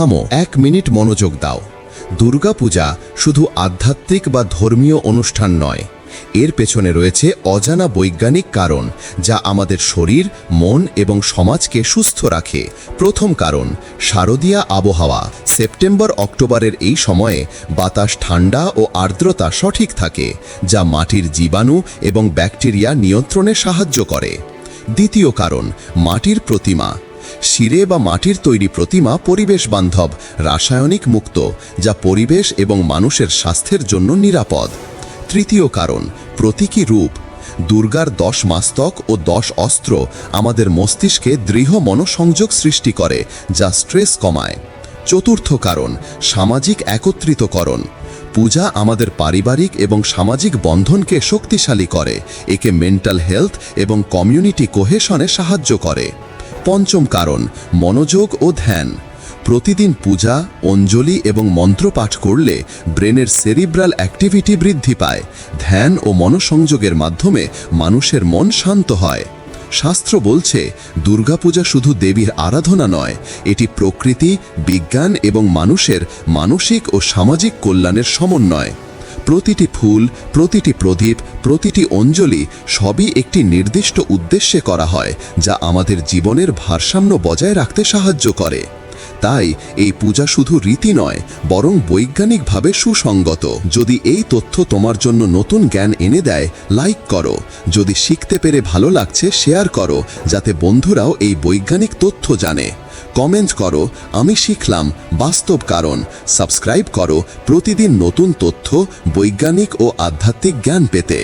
থামো এক মিনিট মনোযোগ দাও। দুর্গাপূজা শুধু আধ্যাত্মিক বা ধর্মীয় অনুষ্ঠান নয়, এর পেছনে রয়েছে অজানা বৈজ্ঞানিক কারণ যা আমাদের শরীর, মন এবং সমাজকে সুস্থ রাখে। প্রথম কারণ, শারদীয়া আবহাওয়া। সেপ্টেম্বর, অক্টোবরের এই সময়ে বাতাস ঠান্ডা ও আর্দ্রতা সঠিক থাকে, যা মাটির জীবাণু এবং ব্যাকটেরিয়া নিয়ন্ত্রণে সাহায্য করে। দ্বিতীয় কারণ, মাটির প্রতিমা। শিরে বা মাটির তৈরি প্রতিমা পরিবেশ বান্ধব, রাসায়নিক মুক্ত, যা পরিবেশ এবং মানুষের স্বাস্থ্যের জন্য নিরাপদ। তৃতীয় কারণ, প্রতীকী রূপ। দুর্গার দশ মাস্তক ও দশ অস্ত্র আমাদের মস্তিষ্কে দৃঢ় মনোসংযোগ সৃষ্টি করে, যা স্ট্রেস কমায়। চতুর্থ কারণ, সামাজিক একত্রিতকরণ। পূজা আমাদের পারিবারিক এবং সামাজিক বন্ধনকে শক্তিশালী করে, একে মেন্টাল হেলথ এবং কমিউনিটি কোহেশনে সাহায্য করে। পঞ্চম কারণ, মনোযোগ ও ধ্যান। প্রতিদিন পূজা, অঞ্জলি এবং মন্ত্রপাঠ করলে ব্রেনের সেরিব্রাল অ্যাক্টিভিটি বৃদ্ধি পায়। ধ্যান ও মনোসংযোগের মাধ্যমে মানুষের মন শান্ত হয়। শাস্ত্র বলছে, দুর্গাপূজা শুধু দেবীর আরাধনা নয়, এটি প্রকৃতি, বিজ্ঞান এবং মানুষের মানসিক ও সামাজিক কল্যাণের সমন্বয়। প্রতিটি ফুল, প্রতিটি প্রদীপ, প্রতিটি অঞ্জলি সবই একটি নির্দিষ্ট উদ্দেশ্যে করা হয়, যা আমাদের জীবনের ভারসাম্য বজায় রাখতে সাহায্য করে। তাই এই পূজা শুধু রীতি নয়, বরং বৈজ্ঞানিকভাবে সুসঙ্গত যদি এই তথ্য তোমার জন্য নতুন জ্ঞান এনে দেয়, লাইক করো। যদি শিখতে পেরে ভালো লাগছে, শেয়ার করো, যাতে বন্ধুরাও এই বৈজ্ঞানিক তথ্য জানে। কমেন্ট করো, আমি শিখলাম বাস্তব কারণ। সাবস্ক্রাইব করো, প্রতিদিন নতুন তথ্য, বৈজ্ঞানিক ও আধ্যাত্মিক জ্ঞান পেতে।